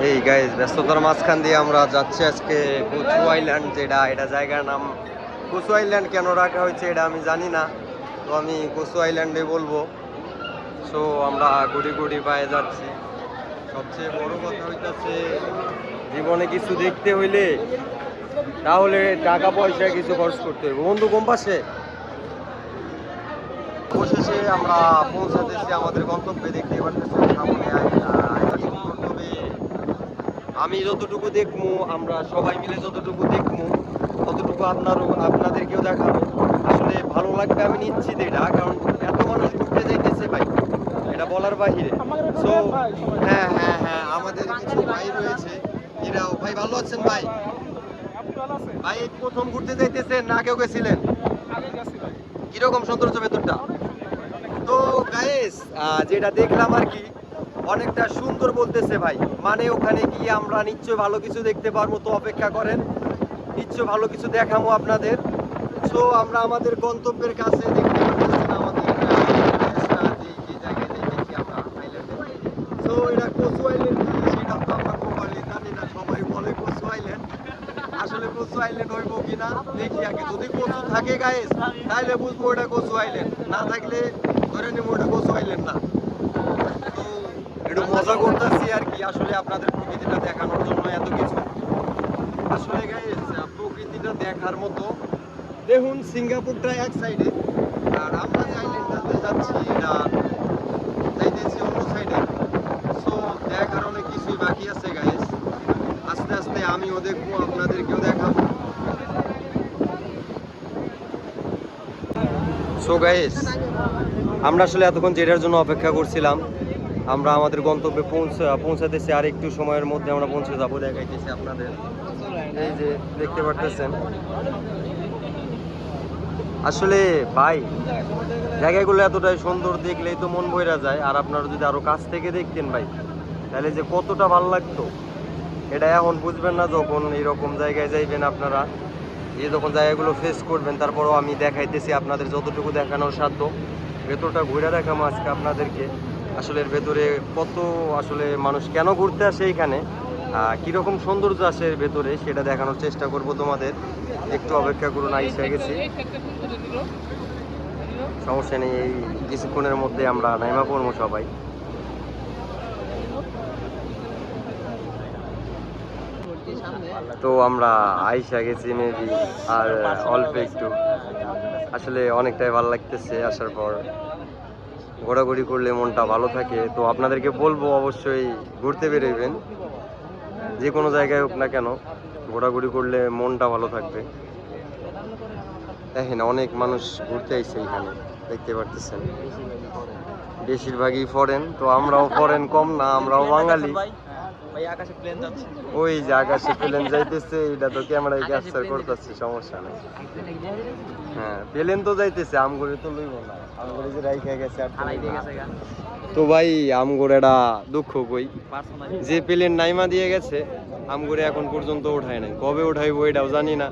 এই গাইজ ব্যস্ততার মাঝখান দিয়ে আমরা যাচ্ছি আজকে কুচু আইল্যান্ড যেটা, এটা জায়গার নাম কুচু আইল্যান্ড কেন রাখা হয়েছে এটা আমি জানি না, তো আমি কুচু আইল্যান্ডে বলব। সো আমরা ঘুরি ঘুরি পায়ে যাচ্ছি। সবচেয়ে বড় কথা হইতাছে, জীবনে কিছু দেখতে হইলে তাহলে টাকা পয়সা কিছু খরচ করতে হবে বন্ধু কম পাশে? অবশেষে আমরা পৌঁছাতেছি, আমাদের গন্তব্যে দেখতে পারতেছি সামনে আই- আইলা সুন্দর তবে আমি যতটুকু দেখব আমরা সবাই মিলে যতটুকু দেখব ততটুকু আপনারও, আপনাদেরকেও দেখাবো। আসলে ভালো লাগবে, আমি নিশ্চিত এটা, কারণ এত মানুষ ঘুরতে যাইতেছে ভাই, এটা বলার বাহিরে। সো হ্যাঁ হ্যাঁ হ্যাঁ আমাদের কিছু ভাই রয়েছে, এরাও, ভাই ভালো আছেন ভাই? ভাই, প্রথম ঘুরতে যাইতেছেন না কেউ গেছিলেন? কীরকম সৌন্দর্য ভেতরটা? তো গাইস যেটা দেখলাম আর কি অনেকটা সুন্দর বলতেছে ভাই। মানে ওখানে গিয়ে আমরা নিশ্চয় ভালো কিছু দেখতে পারব, তো অপেক্ষা করেন। নিশ্চয় ভালো কিছু দেখাবো আপনাদের। সো আমরা আমাদের গন্তব্যের কাছে দেখতে পাচ্ছেন আমাদের সো এটা না, সবাই বলে আসলে দেখি আগে। যদি থাকে কচু আইল্যান্ড না থাকলে ধরে নেব ওটা কচু আইল্যান্ড না। তো একটু মজা করতেছি আর কি আসলে আপনাদের প্রকৃতিটা দেখানোর জন্য এত কিছু। আসলে প্রকৃতিটা দেখার মতো। দেখুন, সিঙ্গাপুরটা এক সাইডে আর আমরা যে আইল্যান্ডটাতে যাচ্ছি, এটা যাইতেছি অন্য সাইডে সো দেখার অনেক কিছুই বাকি আছে গাইস আস্তে আস্তে আমিও দেখব, আপনাদেরকেও দেখাবো। সো গাইস আমরা আসলে এতক্ষণ যেটার জন্য অপেক্ষা করছিলাম আমরা আমাদের গন্তব্যে পৌঁছা পৌঁছাতেছি আর একটু সময়ের মধ্যে আমরা পৌঁছে যাব, দেখাইতেছি আপনাদের। এই যে দেখতে পারতেছেন। আসলে ভাই, জায়গাগুলো এতটাই সুন্দর দেখলেই তো মন বইরা যায়। আর আপনারা যদি আরও কাছ থেকে দেখতেন ভাই, তাহলে যে কতটা ভালো লাগতো। এটা এখন বুঝবেন না, যখন এরকম জায়গায় যাইবেন আপনারা এই যখন জায়গাগুলো ফেস করবেন, তারপরও আমি দেখাইতেছি আপনাদের যতটুকু দেখানোর সাধ্য। ভেতরটা ঘুরে দেখাবো আজকে আপনাদেরকে। আসলে এর ভেতরে কত আসলে মানুষ কেন ঘুরতে আসে আহ, কীরকম সৌন্দর্য আসে এর ভেতরে সেটা দেখানোর চেষ্টা করব তোমাদের। একটু অপেক্ষা করুন আইসা গেছি। সমস্যা নেই এই কিছুক্ষণের মধ্যে আমরা নাইমা করব সবাই। তো আমরা আইসা গেছি মেবি আর অল্প একটু। আসলে অনেকটাই ভালো লাগতেছে আসার পর। ঘোরাঘুরি করলে মনটা ভালো থাকে। তো আপনাদেরকে বলব অবশ্যই ঘুরতে বেরোবেন যে কোনো জায়গায় হোক না কেন, ঘোরাঘুরি করলে মনটা ভালো থাকবে। দেখেন, অনেক মানুষ ঘুরতে আইছে এখানে, দেখতে পারতেছেন। বেশিরভাগই ফরেন তো আমরাও ফরেন কম না, আমরাও বাঙালি। ওই যে আকাশে প্লেন যাইতেছে, এটা তো ক্যামেরায় ক্যাপচার করতেছে, সমস্যা নেই। হ্যাঁ প্লেন তো যাইতেছে আমগুড়ি তো লইব না। আমগুড়ি যে রাইখা গেছে আর হারাই দিয়ে গেছে তো ভাই আমগুড়েটা দুঃখ কই? যে প্লেন নাইমা দিয়ে গেছে আমগুড়ি এখন পর্যন্ত ওঠায় নাই। কবে উঠাইবো এটাও জানি না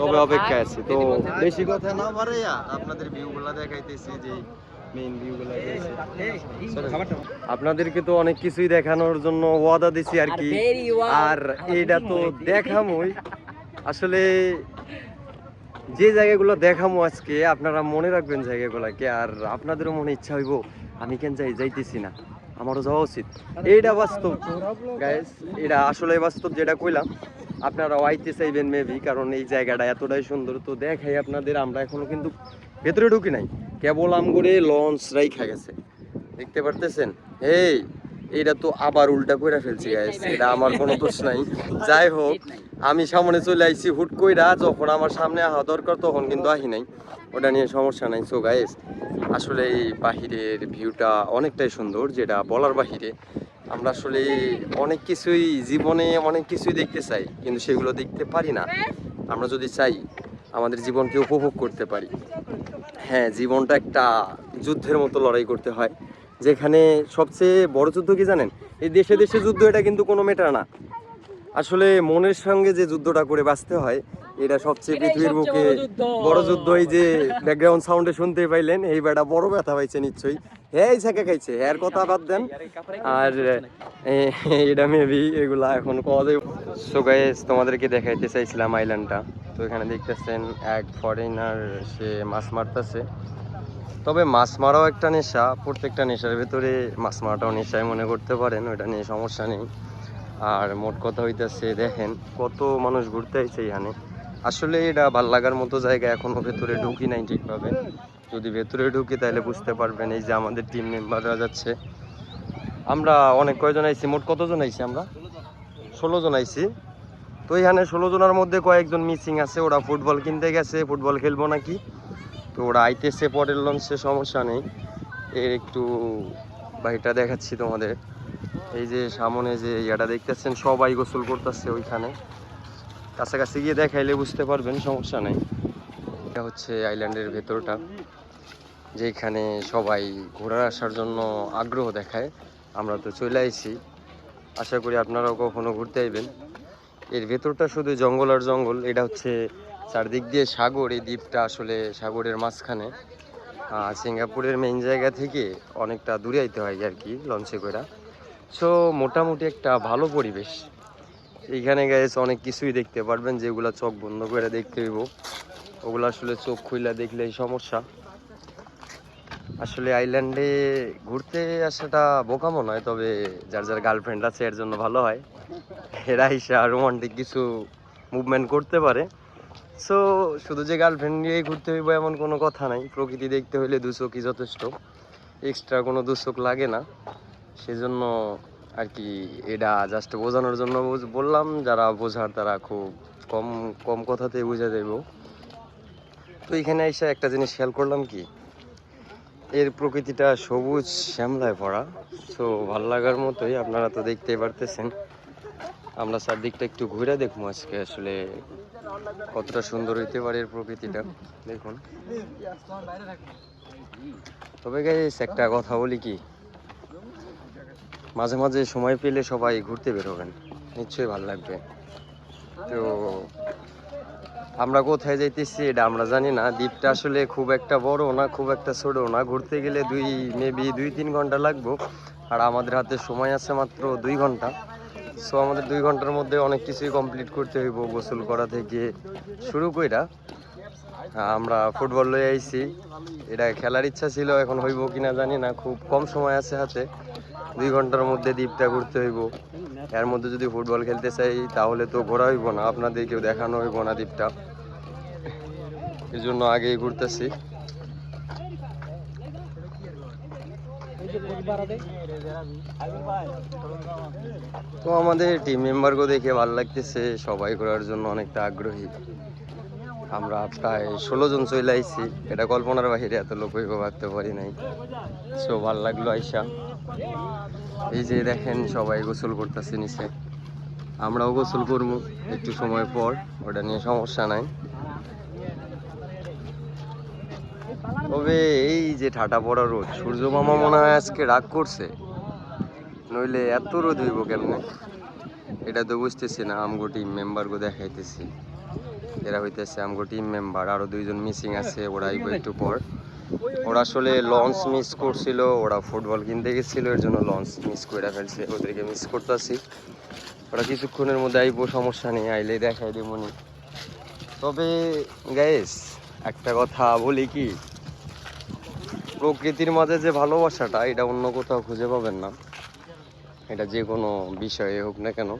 তবে অপেক্ষায় আছি। তো বেশি কথা না বাড়াইয়া আপনাদের ভিউগুলা দেখাইতেছি যে ভিউগুলা আপনাদেরকে তো অনেক কিছুই দেখানোর জন্য ওয়াদা দিছি আর কি। আর এটা তো দেখামই। আসলে যে জায়গাগুলো দেখামো আজকে, আপনারা মনে রাখবেন জায়গাগুলোকে, আর আপনাদেরও মনে ইচ্ছা হইব, আমি কেন যাই, যাইতেছি না। আমারও যাওয়া উচিত। এইটা বাস্তব গাইস এটা আসলে বাস্তব যেটা কইলাম আপনারা আইতে চাইবেন মেবি কারণ এই জায়গাটা এতটাই সুন্দর। তো দেখাই আপনাদের, আমরা এখনও কিন্তু ভেতরে ঢুকি নাই। কেবল আমগরে লঞ্চ রাইখা গেছে। দেখতে পারতেছেন? এই এইটা তো আবার উল্টা কইরা ফেলছি গাইস এটা আমার কোনো দোষ নাই। যাই হোক, আমি সামনে চলে আইছি হুট কইরা, যখন আমার সামনে আহা দরকার তখন কিন্তু আহি নাই। ওটা নিয়ে সমস্যা নাই। সো গাইস আসলে এই বাহিরের ভিউটা অনেকটাই সুন্দর, যেটা বলার বাহিরে। আমরা আসলে অনেক কিছুই জীবনে অনেক কিছুই দেখতে চাই, কিন্তু সেগুলো দেখতে পারি না। আমরা যদি চাই, আমাদের জীবনকে উপভোগ করতে পারি। হ্যাঁ জীবনটা একটা যুদ্ধের মতো লড়াই করতে হয়। যেখানে সবচেয়ে বড় যুদ্ধ কি জানেন? এই দেশে দেশে যুদ্ধ এটা কিন্তু কোনো মেটার না। আসলে মনের সঙ্গে যে যুদ্ধটা করে বাঁচতে হয় এটা সবচেয়ে পৃথিবীর বুকে বড় যুদ্ধ। এই যে ব্যাকগ্রাউন্ড সাউন্ডে শুনতে পাইলেন এই বেটা বড় ব্যথা পাইছে নিশ্চয়ই। হ্যাঁ এই ছেঁকে খাইছে। এর কথা বাদ দেন। আর এটা মেবি এগুলা এখন কওয়া যায় সো গাইস তোমাদেরকে দেখাইতে চাইছিলাম আইল্যান্ডটা তো এখানে দেখতেছেন এক ফরেনার সে মাছ মারতেছে। তবে মাছ মারাও একটা নেশা, প্রত্যেকটা নেশার ভেতরে মাছ মারাটাও নেশায় মনে করতে পারেন ওটা নিয়ে সমস্যা নেই। আর মোট কথা হইতেছে, দেখেন কত মানুষ ঘুরতে আইছে এখানে। আসলে এটা ভালো লাগার মতো জায়গা এখনও ভেতরে ঢুকি নাই ঠিকভাবে। যদি ভেতরে ঢুকি তাহলে বুঝতে পারবেন এই যে আমাদের টিম মেম্বাররা যাচ্ছে। আমরা অনেক কয়জন আইছি? মোট কতজন আইছি আমরা? ষোলো জন আইছি। তো এখানে ষোলো জনের মধ্যে কয়েকজন মিসিং আছে, ওরা ফুটবল কিনতে গেছে, ফুটবল খেলব নাকি? তো ওরা আইতেছে, পরের লঞ্চে সমস্যা নেই। এর একটু বাড়িটা দেখাচ্ছি তোমাদের। এই যে সামনে যে ইয়াটা দেখতেছেন, সবাই গোসল করতেছে ওইখানে। কাছাকাছি গিয়ে দেখাইলে বুঝতে পারবেন, সমস্যা নেই। এটা হচ্ছে আইল্যান্ডের ভেতরটা, যেখানে সবাই ঘোরার আসার জন্য আগ্রহ দেখায়। আমরা তো চলে আইছি। আশা করি আপনারাও কখনো ঘুরতে আইবেন। এর ভেতরটা শুধু জঙ্গল আর জঙ্গল, এটা হচ্ছে চারদিক দিয়ে সাগর, এই দ্বীপটা আসলে সাগরের মাঝখানে। সিঙ্গাপুরের মেইন জায়গা থেকে অনেকটা দূরে আইতে হয় আর কি লঞ্চে করে সো মোটামুটি একটা ভালো পরিবেশ। এইখানে গেছে অনেক কিছুই দেখতে পারবেন, যেগুলা চোখ বন্ধ করে দেখতে হইব। ওগুলো আসলে চোখ খুইলা দেখলেই সমস্যা। আসলে আইল্যান্ডে ঘুরতে আসাটা বোকামো নয়, তবে যার যার গার্লফ্রেন্ড আছে এর জন্য ভালো হয়। এরা হিসা রোমান্টিক কিছু মুভমেন্ট করতে পারে। সো শুধু যে গার্লফ্রেন্ড নিয়েই ঘুরতে হইব এমন কোনো কথা নাই। প্রকৃতি দেখতে হইলে দু চোখই যথেষ্ট। এক্সট্রা কোনো দু চোখ লাগে না। সেজন্য আর কি এটা জাস্ট বোঝানোর জন্য বললাম, যারা বোঝার তারা খুব কম কম কথাতেই বুঝে দেব তো এখানে এসে একটা জিনিস খেয়াল করলাম কি? এর প্রকৃতিটা সবুজ, শ্যামলায় ভরা। সো ভালো লাগার মতোই আপনারা তো দেখতেই পারতেছেন। আমরা চারদিকটা একটু ঘুরে দেখব আজকে আসলে কতটা সুন্দর হইতে পারে এর প্রকৃতিটা। দেখুন। তবে গাইস একটা কথা বলি কি? মাঝে মাঝে সময় পেলে সবাই ঘুরতে বের হবেন। নিশ্চয়ই ভালো লাগবে। তো আমরা কোথায় যাইতেছি এটা আমরা জানি না। দ্বীপটা আসলে খুব একটা বড় না, খুব একটা ছোট না। ঘুরতে গেলে দুই মেবি দুই, তিন ঘণ্টা লাগবো। আর আমাদের হাতে সময় আছে মাত্র দুই ঘণ্টা। সো আমাদের দুই ঘণ্টার মধ্যে অনেক কিছুই কমপ্লিট করতে হইব, গোসল করা থেকে শুরু কইরা। আমরা ফুটবল লয়ে আইছি। এটা খেলার ইচ্ছা ছিল, এখন হইব কিনা জানি না। খুব কম সময় আছে হাতে। দুই ঘণ্টার মধ্যে দ্বীপটা ঘুরতে হইব। এর মধ্যে যদি ফুটবল খেলতে চাই, তাহলে তো ঘোরা হইব না। আপনাদেরকেও দেখানো হইব না দ্বীপটা এই জন্য আগেই ঘুরতেছি। তো আমাদের টিম মেম্বারকে দেখে ভালো লাগতেছে, সবাই ঘোরার জন্য অনেকটা আগ্রহী। আমরা প্রায় ষোলো জন চলে আইছি। এটা কল্পনার বাহিরে এত লোক ভাবতে পারি নাই। সো ভালো লাগল আইসা। এই যে দেখেন, সবাই গোসল করতেছে নিচে। আমরাও গোসল করব, একটু সময় পর। ওটা নিয়ে সমস্যা নাই। তবে এই যে ঠাটা পড়া রোদ, সূর্য মামা মনে হয় আজকে রাগ করছে। নইলে এত রোদ হইব কেমনে? এটা তো বুঝতেছি না, আমগো টিম মেম্বারকে দেখাইতেছি। এরা হইতেছে আমগো টিম মেম্বার আরও দুইজন মিসিং আছে, ওরা আইব একটু পর। ওরা আসলে লঞ্চ মিস করছিল, ওরা ফুটবল কিনতে গেছিল, এর জন্য লঞ্চ মিস করে ফেলছে, ওদেরকে মিস করতেছি। ওরা কিছুক্ষণের মধ্যে আইবো, সমস্যা নেই, আইলে দেখাই দেবনি তবে গাইস একটা কথা বলি কি? প্রকৃতির মাঝে যে ভালোবাসাটা, এটা অন্য কোথাও খুঁজে পাবেন না। এটা যে কোনো বিষয়ে হোক না কেন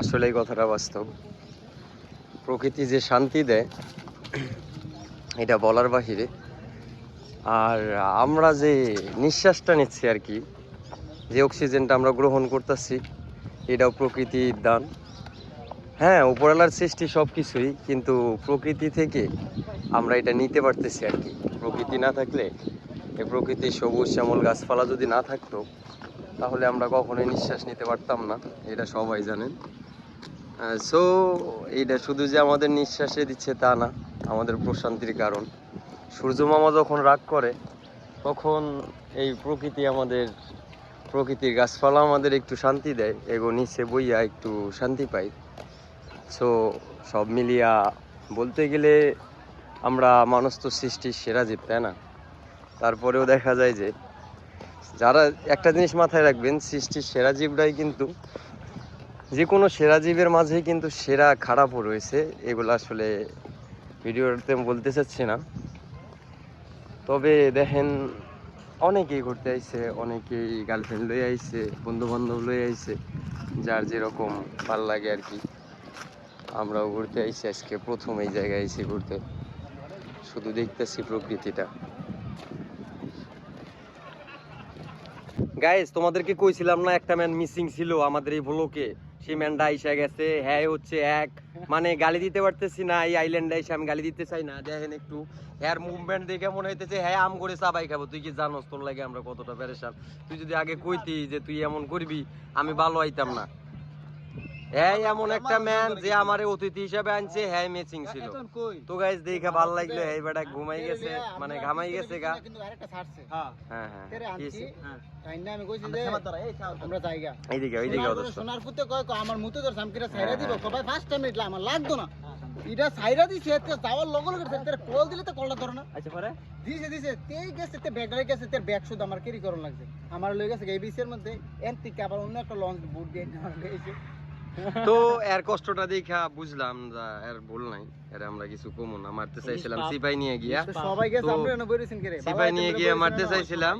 আসলে এই কথাটা বাস্তব। প্রকৃতি যে শান্তি দেয়, এটা বলার বাহিরে। আর আমরা যে নিঃশ্বাসটা নিচ্ছি আর কি, যে অক্সিজেনটা আমরা গ্রহণ করতেছি, এটাও প্রকৃতির দান। হ্যাঁ উপরওয়ালার সৃষ্টি সব কিছুই কিন্তু প্রকৃতি থেকে আমরা এটা নিতে পারতেছি আর কি। প্রকৃতি না থাকলে এই প্রকৃতির সবুজ শ্যামল গাছপালা যদি না থাকতো, তাহলে আমরা কখনোই নিঃশ্বাস নিতে পারতাম না, এটা সবাই জানেন। সো এইটা শুধু যে আমাদের নিঃশ্বাসে দিচ্ছে তা না, আমাদের প্রশান্তির কারণ। সূর্য মামা যখন রাগ করে, তখন এই প্রকৃতি আমাদের, প্রকৃতির গাছপালা আমাদের একটু শান্তি দেয়, এগো নিচে বইয়া একটু শান্তি পাই সো সব মিলিয়া বলতে গেলে আমরা মানুষ তো সৃষ্টির সেরা জীব, তাই না? তারপরেও দেখা যায় যে যারা একটা জিনিস মাথায় রাখবেন, সৃষ্টির সেরা জীবটাই কিন্তু যে কোনো সেরা জীবের মাঝেই কিন্তু সেরা খারাপও রয়েছে। এগুলো আসলে ভিডিওতে বলতে চাচ্ছি না। তবে দেখেন, অনেকেই ঘুরতে আইছে, অনেকেই গার্লফ্রেন্ড লই আইছে বন্ধু বান্ধব লই আইছে, যার যেরকম ভালো লাগে আর কি। আমরাও ঘুরতে আইছি, আজকে প্রথম এই জায়গায় আইছি ঘুরতে। শুধু দেখতেছি প্রকৃতিটা। গাইস তোমাদেরকে কইছিলাম না, একটা ম্যান মিসিং ছিল আমাদের এই ব্লকে সেই ম্যানটা আইসা গেছে হ্যাঁ হচ্ছে এক। মানে গালি দিতে পারতেছি না, এই আইল্যান্ডে এসে আমি গালি দিতে চাই না। দেখেন একটু হ্যার মুভমেন্ট দেখে মনে হইতেছে হ্যাঁ আম করে চাবাই খাব। তুই কি জানোস তোর লাগে আমরা কতটা পেরেশান? তুই যদি আগে কইতি যে তুই এমন করবি, আমি ভালো আইতাম না। হ্যাঁ এমন একটা ম্যান যে আমারে অতিথি হিসাবে আনছে হ্যাঁ ম্যাচিং ছিল। তো গাইস দেখে ভালো লাগল এই বেটা ঘুমাই গেছে মানে ঘামাই গেছে গা। হ্যাঁ হ্যাঁ হ্যাঁ কইছি আমরা এইদিকে কয় মুতে সামকিরা ছাইরা হ্যাঁ, দিব হ্যাঁ। ফার্স্ট টাইম আমার লাগতো না। এটা দিছে এতে যাওয়ার লগে লগে তেরে কল দিলে তো কলটা ধরে না। আচ্ছা পরে? দিছে দিছে গেছে তে ব্যাগ গেছে তের ব্যাগ শুধু আমার কেরি করন লাগছে। আমার লই গেছে এই বিসের মধ্যে এন থেকে আবার অন্য একটা লঞ্চ বুট দিয়ে আমার তো এর কষ্টটা দেখা বুঝলাম যা এর ভুল নাই এর আমরা কিছু কমু না মারতে চাইছিলাম সিপাই নিয়ে গিয়া। সবাই গেছে আমরা এনে বইরেছেন কে রে সিপাই নিয়ে গিয়ে মারতে চাইছিলাম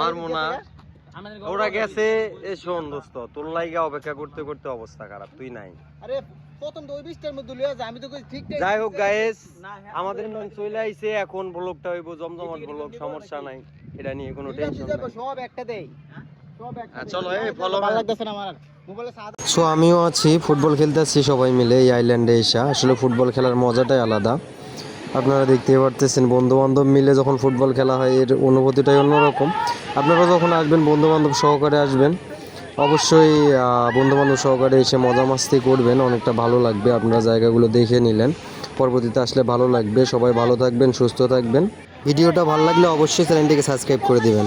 মারবো না। ওরা গেছে এ শোন দোস্ত তোর লাইগা অপেক্ষা করতে করতে অবস্থা খারাপ তুই নাই। আরে প্রথম তো ওই বিশটার মধ্যে লইয়া আমি তো কই ঠিক যাই হোক গায়েস হ্যাঁ, আমাদের মন চলে আইছে এখন ব্লগটা হইব জমজমাট ব্লগ সমস্যা নাই এটা নিয়ে কোনো টেনশন নাই। সব একটা দেই। সো আমিও আছি ফুটবল খেলতেছি সবাই মিলে এই আইল্যান্ডে এসে। আসলে ফুটবল খেলার মজাটাই আলাদা। আপনারা দেখতেই পারতেছেন বন্ধু বান্ধব মিলে যখন ফুটবল খেলা হয় এর অনুভূতিটাই অন্যরকম। আপনারা যখন আসবেন বন্ধু বান্ধব সহকারে আসবেন। অবশ্যই বন্ধু বান্ধব সহকারে এসে মজা মাস্তি করবেন অনেকটা ভালো লাগবে। আপনারা জায়গাগুলো দেখে নিলেন। পরবর্তীতে আসলে ভালো লাগবে। সবাই ভালো থাকবেন সুস্থ থাকবেন। ভিডিওটা ভালো লাগলে অবশ্যই চ্যানেলটিকে সাবস্ক্রাইব করে দিবেন।